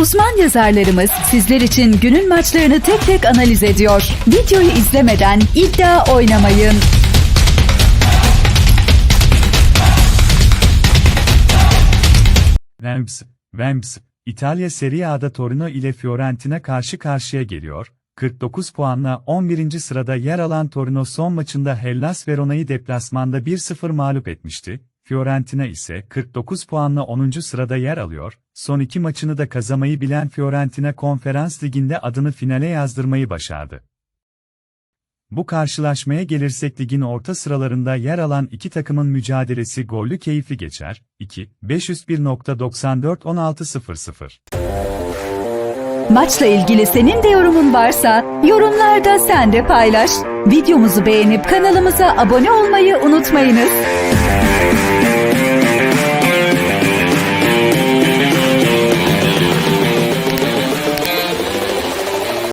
Uzman yazarlarımız sizler için günün maçlarını tek tek analiz ediyor. Videoyu izlemeden iddia oynamayın. Vamps, Vamps, İtalya Serie A'da Torino ile Fiorentina karşı karşıya geliyor. 49 puanla 11. sırada yer alan Torino son maçında Hellas Verona'yı deplasmanda 1-0 mağlup etmişti. Fiorentina ise 49 puanla 10. sırada yer alıyor. Son iki maçını da kazanmayı bilen Fiorentina Konferans Ligi'nde adını finale yazdırmayı başardı. Bu karşılaşmaya gelirsek ligin orta sıralarında yer alan iki takımın mücadelesi gollü keyifli geçer. 2, 501.941600. Maçla ilgili senin de yorumun varsa yorumlarda sen de paylaş. Videomuzu beğenip kanalımıza abone olmayı unutmayınız.